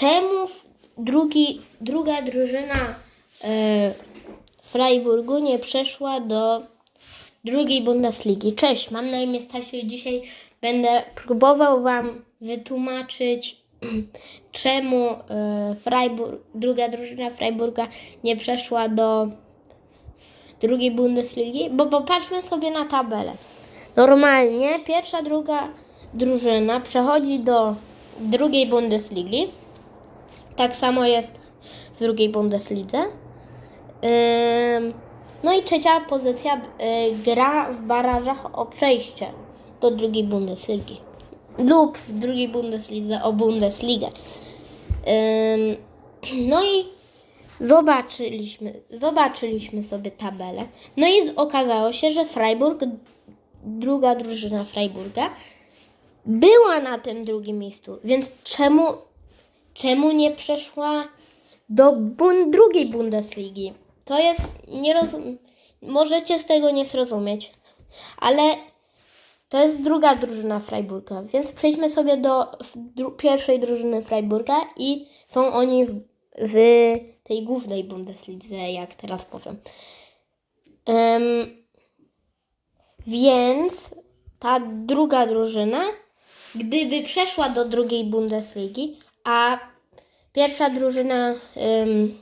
czemu drugi, druga drużyna e, Freiburgu nie przeszła do drugiej Bundesligi. Cześć, mam na imię Stasiu i dzisiaj będę próbował Wam wytłumaczyć, czemu e, Freiburg, druga drużyna Freiburga nie przeszła do drugiej Bundesligi, bo popatrzmy sobie na tabelę. Normalnie pierwsza, druga drużyna przechodzi do drugiej Bundesligi. Tak samo jest w drugiej Bundeslidze. No i trzecia pozycja y, gra w barażach o przejście do drugiej Bundesligi lub w drugiej Bundeslidze o Bundesligę. No i zobaczyliśmy, zobaczyliśmy sobie tabelę. No i okazało się, że Freiburg, druga drużyna Freiburga, była na tym drugim miejscu. Więc czemu, czemu nie przeszła do bun- drugiej Bundesligi? To jest, nie możecie z tego nie zrozumieć, ale to jest druga drużyna Freiburga, więc przejdźmy sobie do dru- pierwszej drużyny Freiburga i są oni w, w tej głównej Bundeslidze, jak teraz powiem. Em, więc ta druga drużyna, gdyby przeszła do drugiej Bundesligi, a pierwsza drużyna em,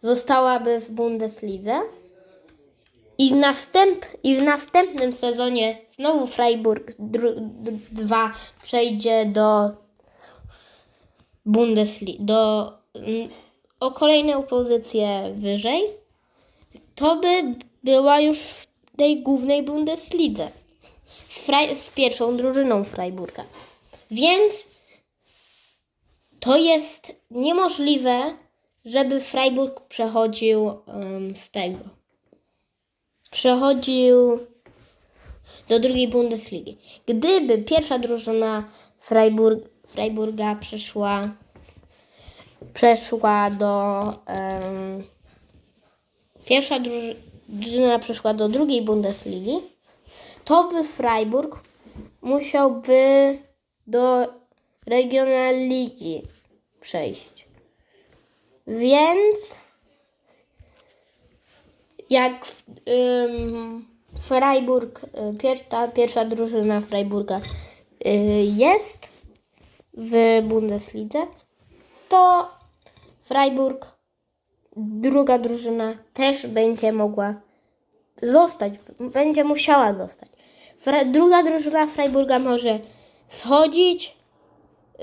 zostałaby w Bundeslidze, i w, następ, I w następnym sezonie znowu Freiburg 2 przejdzie do Bundesliga, do, mm, o kolejną pozycję wyżej. To by była już w tej głównej Bundeslidze z, z pierwszą drużyną Freiburga. Więc to jest niemożliwe, żeby Freiburg przechodził em, z tego przechodził do drugiej Bundesligi. Gdyby pierwsza drużyna Freiburg, Freiburga przeszła, przeszła do em, pierwsza druży- drużyna przeszła do drugiej Bundesligi, to by Freiburg musiałby do Regionalligi przejść. Więc jak w, ym, Freiburg, y, pier, ta pierwsza drużyna Freiburga y, jest w Bundeslidze, to Freiburg, druga drużyna też będzie mogła zostać, będzie musiała zostać. Druga drużyna Freiburga może schodzić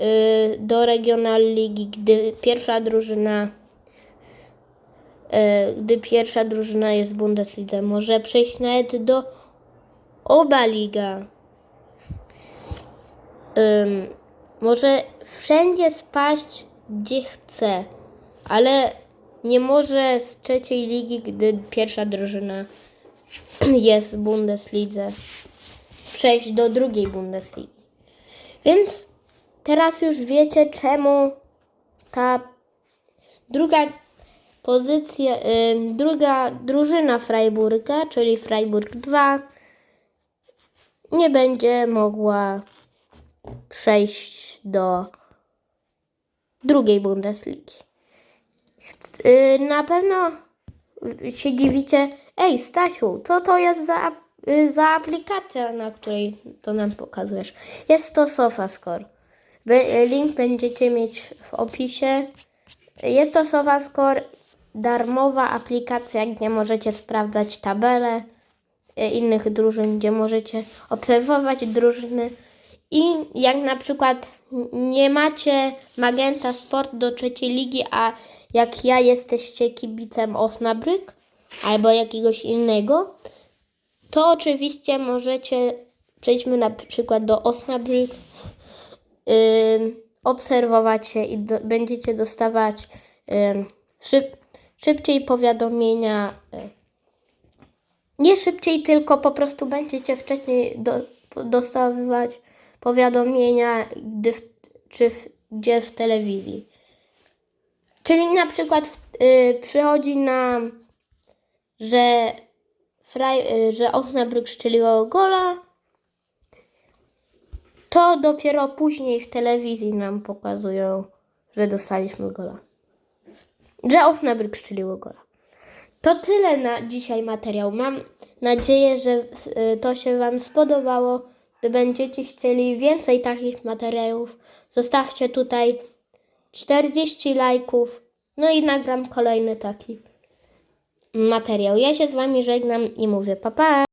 y, do Regionalligi, gdy pierwsza drużyna e, gdy pierwsza drużyna jest w Bundeslidze. Może przejść nawet do Oberliga. Ym, może wszędzie spaść gdzie chce, ale nie może z trzeciej ligi, gdy pierwsza drużyna jest w Bundeslidze, przejść do drugiej Bundesligi. Więc teraz już wiecie, czemu ta druga pozycja, y, druga drużyna Freiburga, czyli Freiburg 2, nie będzie mogła przejść do drugiej Bundesligi. Ch- y, Na pewno się dziwicie, ej Stasiu, co to jest za, y, za aplikacja, na której to nam pokazujesz? Jest to SofaScore. Be- Link będziecie mieć w opisie. Jest to SofaScore, darmowa aplikacja, gdzie możecie sprawdzać tabele e, innych drużyn, gdzie możecie obserwować drużyny i jak na przykład nie macie Magenta Sport do trzeciej ligi, a jak ja jesteście kibicem Osnabrück albo jakiegoś innego, to oczywiście możecie, przejdźmy na przykład do Osnabrück, ym, obserwować się i do, będziecie dostawać szyb, szybciej powiadomienia. y, Nie szybciej, tylko po prostu będziecie wcześniej do, dostawać powiadomienia, gdy w, czy w, gdzie w telewizji. Czyli na przykład w, y, przychodzi nam, że, fraj, y, że Osnabrück strzeliło gola, to dopiero później w telewizji nam pokazują, że dostaliśmy gola. Że Osnabrück strzeliło gola. To tyle na dzisiaj materiał. Mam nadzieję, że y, to się Wam spodobało. Gdy będziecie chcieli więcej takich materiałów, zostawcie tutaj 40 lajków. No i nagram kolejny taki materiał. Ja się z Wami żegnam i mówię pa pa.